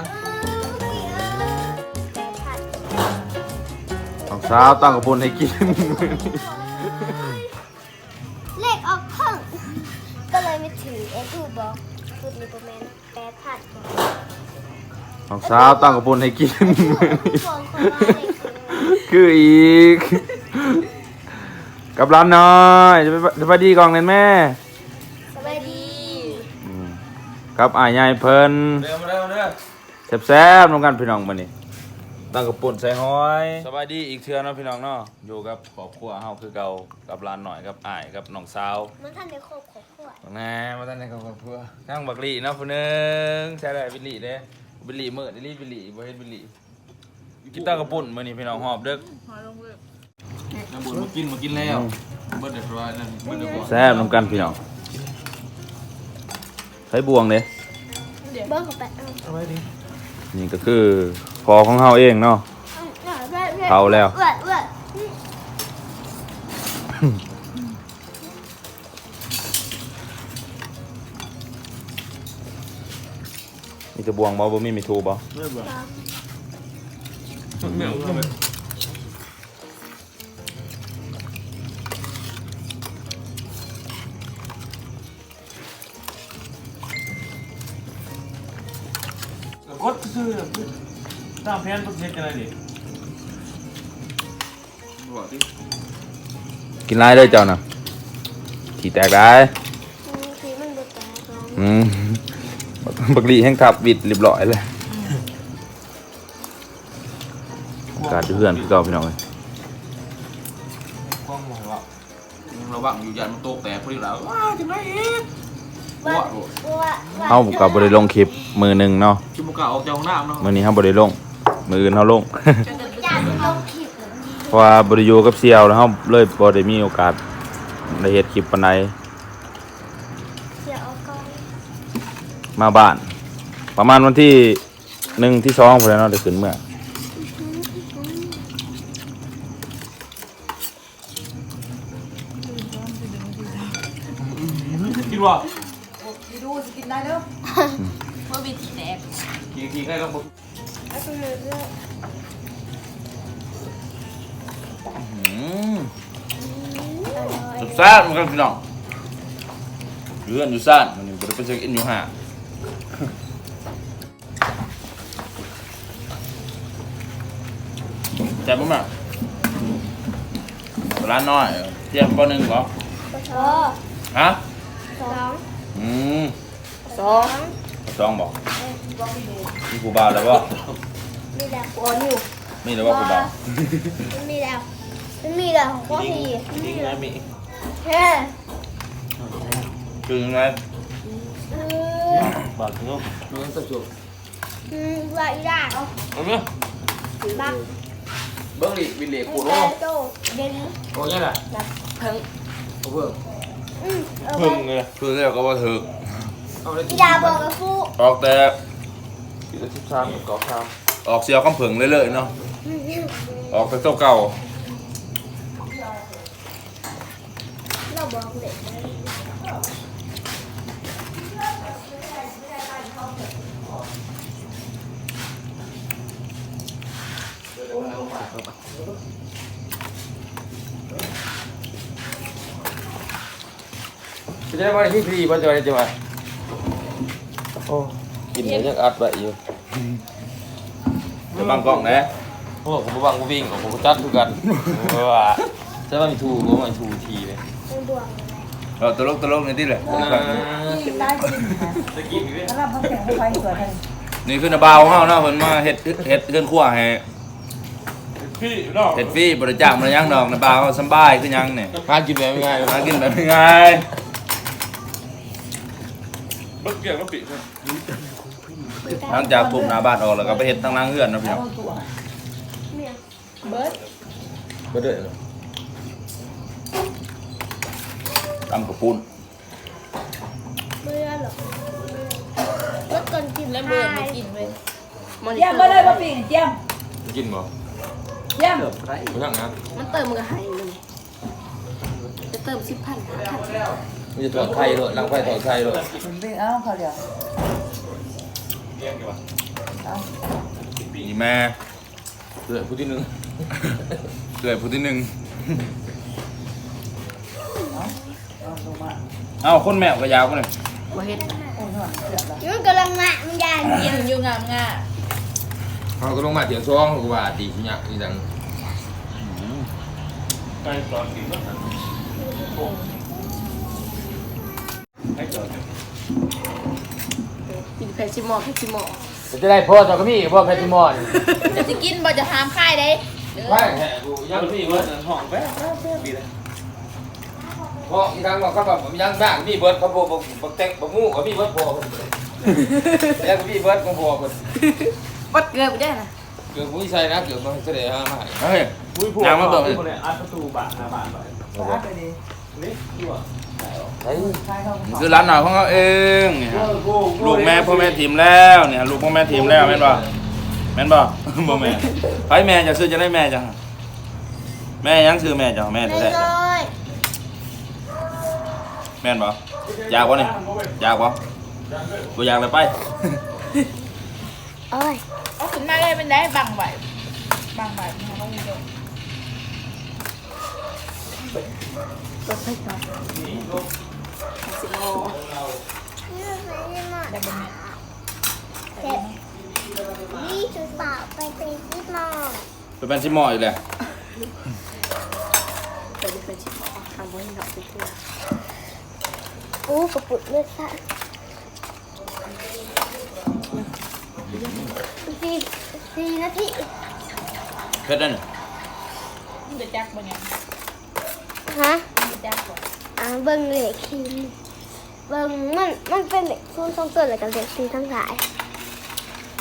ยังของสาวตั้งกระปุนให้กิน เลขออกครึ่งก็เลยไม่ถือเอ็ทูบอกพูดมีประมาณแปดพันบอกของสาวตั้งกระปุนให้กินบอกคนว่าเลขคือคืออีก กับร้านน้อยจะไปจะไปดีกล่องเล่นแม่สวัสดีอืมกับอายใหญ่เพิ่น เร็วมาเร็วเร็ว แซ่บๆน้องกันพี่น้องมานี่ตั้งกระปุ่นใส่ห้อยสบายดีอีกเทื่อเนาะพี่น้องเนาะอยู่กับครอบครัวเฮาคือเก่ากับร้านหน่อยกับอ้ายกับน้องสาวมันท่านในครอบครัวขวดแน่มาตั้งในครอบครัวทั้งบักหลีเนาะผู้หนึงใช่ได้บิลลี่เด้บิลลี่มื้อดิลี่บิลลี่บ่เฮ็ดบิลลี่กินตั้งกระปุ่นมื้อนี้พี่น้องหอบเด้อน้ำบุญมากินมากินแล้วเบิดเดือดร้อนนั่นเบิดเดือดร้อนแซ่บน้ำกันพี่น้องใช้บวงเด้เบิ้งเข้าไปเอาเอาไว้ดิ นี่ก็คือพอของเฮาเองเนาะเอาเอาเว้ยว้ยเอาแล้วเว้ยเว้ยมีแต่บวงบ่บ่มีมีทูบ่ เริ่มบ่เหนียวขึ้นเลย กดซื้อตามแผนประเทศกันเลยดิบอกดิกินไรเลยเจ้าน่ะขี่แตกได้อืมคือมันบ่แตกหรอกอืมบักหลีแห้งทับวิดเรียบร้อยเลยอากาศเพื่อนพี่เก่าพี่น้องเลยกล้องมองว่าระวังอยู่ยันมันโตกแต่พอดีแล้วว้าวจะไหนอีก ว่าว่าโอ้ว่าว่าเฮากับบริลงคลิปมือหนึ่งเนาะชิมุกะออกจากห้องน้ำเนาะมือนี้เฮาบริลงมืออื่นเฮาลงจานลงคลิปเลยเพราะว่าบริยูกับเซียวแล้วเฮาเลยบ่ได้มีโอกาสได้เฮ็ดคลิปปานใดเสียเอาก่อนมาบ้าน ประมาณวันที่หนึ่งที่สองพอแล้วเนาะได้ขึ้นเมื่อ แซ่บๆเหมือนกันพี่น้องเรือนอยู่ซ่านมันนี่บ่ได้ไปเช็คอินอยู่ห่าแซ่บมากร้านน้อยเตรียมก้อนหนึ่งเหรอปชอฮะสองอืมสองสองบอกมีกูบ่าวแล้วบ่มีแล้วโอ้นิวมีแล้วบ่กูบ่าวมันมีแล้วมันมีแล้วของพ่อพี่ดิ้งนะมี เฮ้ยคือยังไงบาดเนาะเงินสักจุดอืมว่าอีด่าเอาเอาเนาะบักเบิ้งดิวิลเล่แล้กูวโน่โตเดนโอ้ยน่ะเพิ่งเอาเบิ้งอืมเอาไปพึ่งเลยคือแล้วก็บ่าถึกเอาได้อีด่าบอกกับฟูออกแต่กี่ละสิบสามกับเก้าสามออกเสียวคำผึ่งเรื่อยๆเนาะออกแต่เจ้าเก่า เราบอกเด็ก จะได้ว่าที่ฟรีบ่จะได้จะว่าโอ้กินแล้วยังอัดไว้อยู่จะบังกล้องนะพวกผมบังกูวิ่งผมจัดคือกันว้าจะว่ามีทูก็มีทูทีเลยมัน บวกเออตลกตลกนี่ที่แหละกินได้กินค่ะจะกินอีกไหมแล้วเราแข่งไฟสวยเลยนี่คือนาบาวของเฮาเนาะเพิ่นมาเฮ็ดเฮ็ดเฮือนครัวให้พี่เนาะเฮ็ดฟรีบ่ได้จ้างบ่ได้หยังดอกนาบาวเขาสำบายคือหยังนี่หากินแบบง่ายหากินแบบง่ายเบิ้งเกี่ยวกับปีกหลังจากทุบหน้าบ้านออกแล้วก็ไปเฮ็ดทางหล่างเฮือนเนาะพี่น้องตัวเมียเบิร์ดบ่ได้ ตำกระปุ้นเมื่อหรอกรถก่อนกินแล้วเบิร์ดไม่กินเลยมันเจียมมาเลยป้าปีเจียมกินบ่เจียมไม่ใช่งานมันเติมมันก็หายเลยจะเติมสิบพันห้าพันมีจะถอดไข่ด้วยล้างไข่ถอดไข่ด้วยผมไปเอาเขาเดี๋ยวเลี้ยงกันวะนี่แม่เดือดผู้ที่หนึ่งเกิดผู้ที่หนึ่ง เอาลงมาเอ้าคนแมวก็ยาวกันเลยบ่เฮ็ดโอ้ยนอนเสือกแล้วมันกำลังมามันยานยังอยู่งามง่าเขาก็ลงมาเถียงซ้องเขาก็ว่าตีขี้ยะอีดังใกล้ตอนกินแล้วให้จอดกินแพชิมอแพชิมอจะได้พ่อตอนก็มีพ่อแพทติมอนจะสิกินบ่จะหามค่ายได้ไม่แหกกูยังพี่มีเบิเบิร์ร์ดดห้องแป๊บแป๊บแป๊บดีเลย พ่อที่ทางบอกเขาบอกผมยังบ้างมีเบิร์ดเขาบอกบอกบอกแต่งบอกงูเขามีเบิร์ดพ่อคนแล้วก็มีเบิร์ดของพ่อคนบัดเกลือไปได้น่ะเกือบผู้ชายนะเกือบมาเสด็จมาให้เฮ้ยยางมาเบิกเลยอัดประตูบาทห้าบาทไปร้านไปดีนี่ดีกว่าเฮ้ยใช่เขาคือร้านหน่อยของเขาเองเนี่ยครับลูกแม่พ่อแม่ทีมแล้วเนี่ยลูกพ่อแม่ทีมแล้วแม่นบ่แม่นบ่บ่แม่ไปแม่จะซื้อจะได้แม่จังแม่ยังซื้อแม่จังแม่ไม่แท้เลยๆ แม่นบ่อยากบ่นี่อยากบ่บ่อยากเลยไป โอ้ยเอาขึ้นมาเลยเป็นได้บังไว้บังไว้มันต้องมีโดนก็ใส่ก่อนสิโมนี่มันไม่หมดได้บ่แม่เจ็บนี่คือเปล่าไปเป็นที่มองไปเป็นสิหมออีกแล้วไปดิเป็นชิมอทำบ่ให้ดอกสิเกลื ออู้กระปุกเลือดค่ะสี่สี่นาทีเฮ็ดได้นี่มันจะจักบ่ไงฮะมันจะจักบ่อ่าเบิ้งเหล็กคีมเบิ้งมันมันเป็นเหล็กคูณสองตัวเลยกับเหล็กสี่ทั้งสาย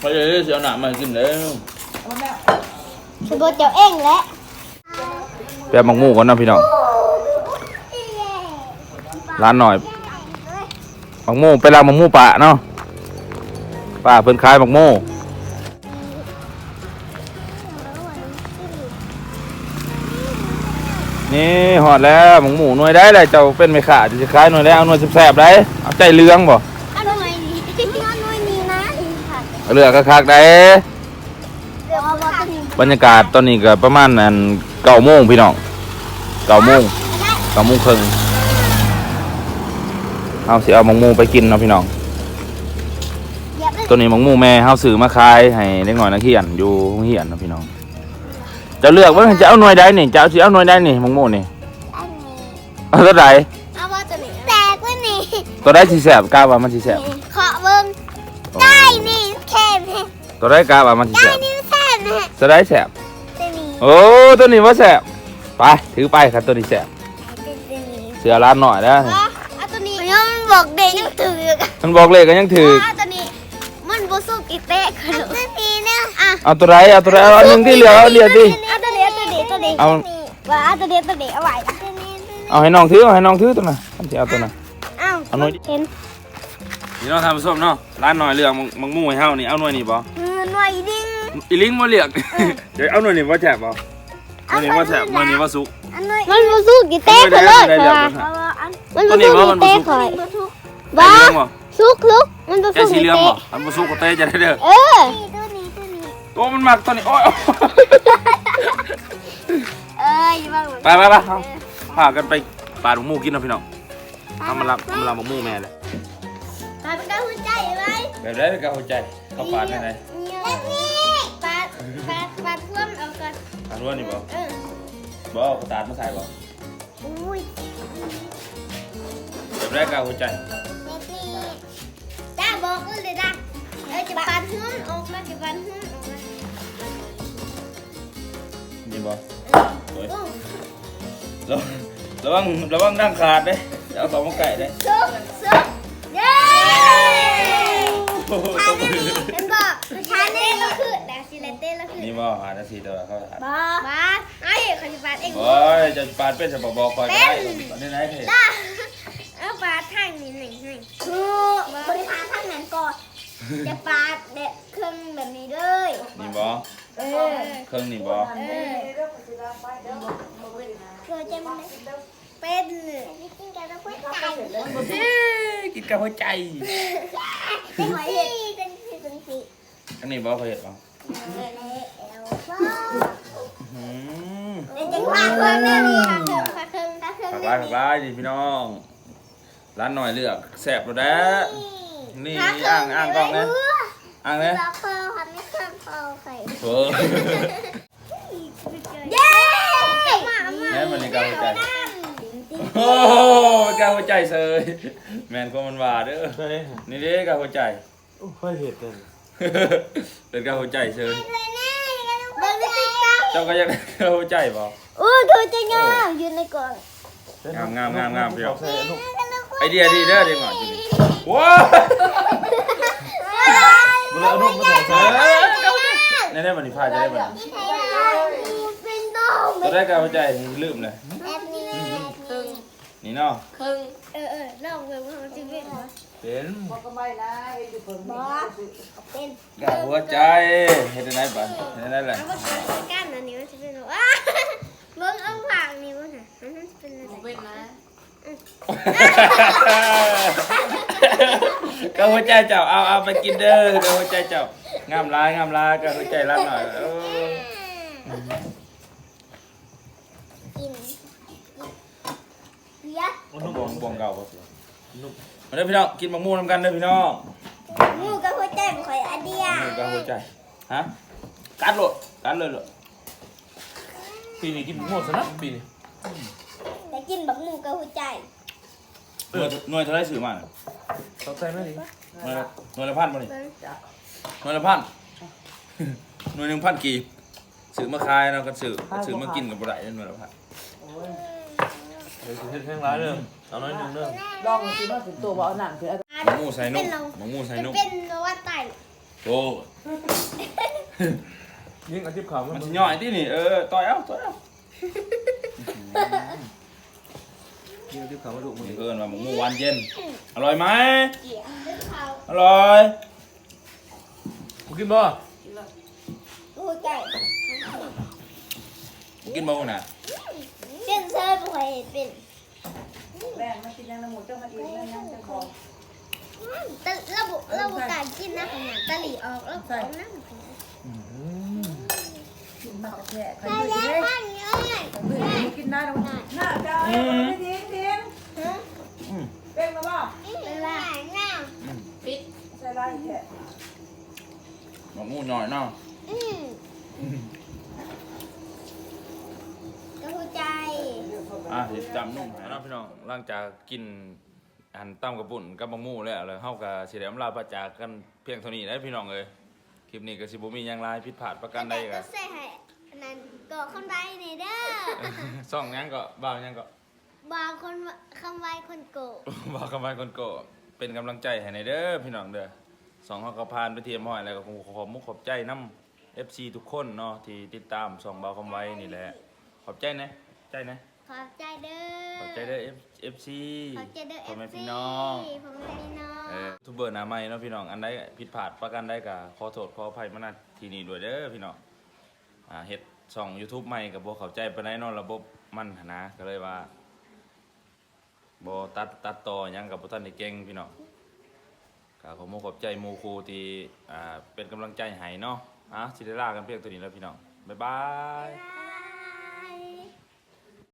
ไปเลยสิเอาหน้ามาให้กินแล้วเอาแม่สะบดเจ้าเองแหละแปะหมักหมูก่อนนะพี่น้องร้านหน่อย หมักหมูไปลาหมักหมูป่าเนาะป่าเพิ่นขายหมักหมูนี่หอดแล้วหมักหมูหน่วยได้เลยเจ้าเป็นไม่ขาดจะขายหน่วยแล้วเอาหน่วยแสบๆได้เอาใจเลื้องบ่อันหน่วยนี้อันหน่วยนี้นะค่ะเอาเลือกคักๆได้เดี๋ยวเอามาตัวนี้บรรยากาศตอนนี้ก็ประมาณนั้นเก้าโมงพี่น้องเก้าโมงเก้าโมงครึ่ง เอาสิเอาหมักหมูไปกินเนาะพี่น้องเดี๋ยวไปตัวนี้หมังหมูแม่เฮาซื้อมาขายให้เด็กน้อยนักเรียนอยู่โรงเรียนเนาะพี่น้องจะเลือกว่าจะเอาหน่วยใดนี่จะเอาสิเอาหน่วยใดนี่หมังหมูนี่อันนี้เอาตัวใดเอาว่าตัวนี้แตกว่านี่ตัวใดสิแซ่บกล้าว่ามันสิแซ่บขอเบิ้งได้นี่แค่นี้ตัวใดกล้าว่ามันสิได้แซ่บนี่แค่นี้ตัวใดแซ่บตัวนี้โอ้ตัวนี้ว่าแซ่บไปถือไปครับตัวนี้แซ่บตัวนี้เสือร้านหน่อยนะ มันบอกเลขกันยังถือเอาตัวนี้มันบุสุกิเตะขนมตัวนี้เนี่ยอะเอาตัวใดเอาตัวใดเอาอันหนึงที่เหลือเอาเดียวดิเอาตัวนี้ตัวนี้ตัวนี้เอาว่าเอาตัวนี้ตัวนี้เอาไว้ตัวนี้เอาให้น้องถือเอาให้น้องถือตัวน่ะอันที่เอาตัวน่ะเอาเอาหน่อยเห็นนี่น้องทำส้มเนาะร้านหน่อยเลือกมังมูให้เฮานี่เอาหน่วยนี่บ่เงินหน่วยดิ้งอีลิงบ่เลือกเดี๋ยวเอาหน่วยนี่บ่แซ่บบ่หน่วยนี่บ่แซ่บหน่วยนี่บ่สุกอันหน่วยมันบุสุกิเตะขนมได้เดี๋ยวมันบุสุกิเตะข่อยบ้า บ้าสุกลุกมันบุแค่สุสีกิเหลืองเตะบ่อันบ่สุกก็เตะจะได้เด้อเออตัวนี้ตัวนี้ตัวมันมักตัวนี้โอ้ยเอ้ยบ้างไปไปไปเอาพากันไปปาดหมูกินเนาะพี่น้องเอามารับเอามารับหมูแม่เลยปาดเป็นกระหุ่นใจไหมแบบได้กับหัวใจเขาปาดได้ไหนแล้วนี่ปาดปาดปาดพ่วงเอาก่อนปาดว่านี่บ่เออบ่เอากระตาดมาใส่บ่อุ้ยแบบได้กับหัวใจนี่ จ้าบอกกูเลยจ้าเออจะปาดหุ้นออกมาจะปาดหุ้นออกมานี่บ่โอ้ระระวังระวังดังขาดเด้เดี๋ยวเอาต่อมาไก่เด้ซุกซุกเย้โอ้โหชาเน่เห็นบอกชาเน่ก็คือแดกซิเลเต้แล้วคือนี่บ่หานาทีเดียวเขาหาบ้าบ้าไอ้เขาจะปาดเองโอ้ยจะปาดเป็นจะบอกบอกคอยก็ได้ได้ไหนเถอะจ้าเอาปาดทางนี้หนึ่งหนึ่งคือบริหารทางนั้นก่อนจะปาดแบบเครื่องแบบนี้เลยนี่บ่เออเครื่องนี่บ่เออเกิดจะมันเป็นนี่กินกันแล้วค่อยไก่กินกับหัวใจเป็นหอยเห็ดเป็นสีเป็นสีอันนี้บ่เขาเห็ดบ่แล้วก็อืมเดี๋ยวจะพาคนแม่มีค่ะเครื่องค่ะเครื่องค่ะเครื่องผักลายผักลายดิพี่น้องร้านหน่อยเลือกแสบแล้วแด้นี่อ่างอ่างกล้องนะอ่างนะเราเปิลค่ะไม่เครื่องเปิลใครเออเย้มามาแม่มันนี่กาวหัวใจโอ้โหกาวหัวใจเซยแมนก็มันว่าเด้อใช่นี่เด้กาวหัวใจโอ้ค่อยเห็ดเลยเป็นกาวหัวใจเซยเบิ้งในติ๊กต็อกเจ้าก็อยากได้กาวหัวใจบ่โอ้เขาจะงามอยู่ในกล่องงามงามงามงามพี่น้องใช่ลูก ไอเดียดีเด้อเด็กหน่อยจุดนี้ว้าเวลาลูกมาใส่เอใส่อในได้บันนี้พาจะได้บันนี้เป็นโดมจะได้กาวหัวใจลืมเลยแอดมินครึ่งนี่เนาะครึ่งเออเออลองเบิ่งว่าเขาจะเป็นเป็นบอกก็ไม่นะเอ็นอยู่เพิ่งนี่เป็นกาวหัวใจเฮ็ดได้บัดเฮ็ดได้แหละเอาไปกันอันนี้มันจะเป็นว่าเบิ่งเอาผักนี่มันน่ะมันเป็นอะไรบ่เป็นนะ กาวหัวใจเจ้าเอาเอาไปกินเด้อกาวหัวใจเจ้างามร้ายงามร้ายกาวหัวใจรักหน่อยเออกินเยอะมันนุ่มบวงบวงเก่าบ่สิมาเด้อพี่น้องกินมะม่วงนำกันเด้อพี่น้องงูกับหัวใจบ่ค่อยอันเดียนี่กาวหัวใจฮะกัดโลดกัดเลยโลดปีนี้กินหมดซะนะปีนี้แต่ กินบักงูกับหัวใจหน่วยหน่วยเท่าไรซื้อมาน่ะเขาใส่ไหมดิหน่วยละหน่วยละพันบ่นี่เบิ่งหน่วยละพันหน่วยหนึ่งพันกี่ซื้อมาขายเนาะกันซื้อซื้อมากินกับบ่ได้หน่วยละพันโอ้ยเดี๋ยวสิเฮ็ดแห้งร้ายเด้อเอาน้อยหนึงเด้อลองมาสิว่าถึงตัวบ่เอาหนังคือเอามะม่วงใส่นมมะม่วงใส่นมเป็นว่าไตโอ้ยิ่งอาชีพขาวมัมันนสิย่อยที่นี่เออต่อยเอาต่อยเอา ยิ่งอาชีพขาวมาดุมันนี่เอิ้นว่ามะม่วงหวานเย็น อร่อยไหมเกี่ยวเป็นเขาอร่อยกูกินบ่หัวใจกินบ่น่ะเป็นเซอร์บ่ค่อยเป็นแรงมากินยังน้ำหมูเจ้ามาอีกแล้วยังจะบอกแต่ระบุระบุการกินนะขนาดตะหลี่ออกแล้วของน้ำกินมากระแทกใครใช่ดูแล้วเลยท่านเอ้ยใครดูกินได้แล้วหน้าจ้าไม่ทิ้งทิ้ง อืม เป็นแล้ว บ่เป็นว่าน้ปิดใส่ลายแค่มะม่วงหน่อยเนาะำอืมกระหูใจ อะเดี๋ยวจำนุ่มให้เนาะพี่น้องหลังจากกินอันตำกระปุ่นกับมะม่วงแล้วแล้วเฮาก็สิได้อำลาพระจากกันเพียงเท่านี้นะพี่น้องเอ้ยคลิปนี้ก็สิบ่มีหยังหลายผิดพลาดประการใดก็ก็ใส่ให้อันนั้นก็คำใบนี่เด้อ ซ่องหยังก็บ่าวหยังก็ บางคนคำใบคนโกะบอกกันไปคนโกะเป็นกำลังใจให้ในเด้อพี่น้องเด้อสองเขาก็ผ่านไปเทียมห้อยแล้วก็ผมขอมุกขอบใจน้ำ FC ทุกคนเนาะที่ติดตามสองเบาคำไว้นี่แหละ ขอบใจนะใจนะ ขอบใจเด้อ ขอบใจเด้อ F- FC ขอบใจเด้อพ่อแม่ FC พี่น้องพ่อแม่พี่น้องเออทูบเบอร์หน้าใหม่เนาะพี่น้องอันใดผิดพลาดประการใดก็ขอโทษขออภัยมาณที่นี่ด้วยเด้อพี่น้องอ่าเฮ็ดช่อง YouTube ใหม่ก็บ่เข้าใจปานใดเนาะระบบมันหั้นนะก็เลยว่า บตัดตัดต่อหยังกับบ่ทันในเก่งพี่น้องกาขอมขอบใจหมูครูที่อ่าเป็นกำลังใจให้เนาะอะสิได้ลากันเพียงตัวนี้แล้วพี่น้องบ๊ายบายบ๊ายบาย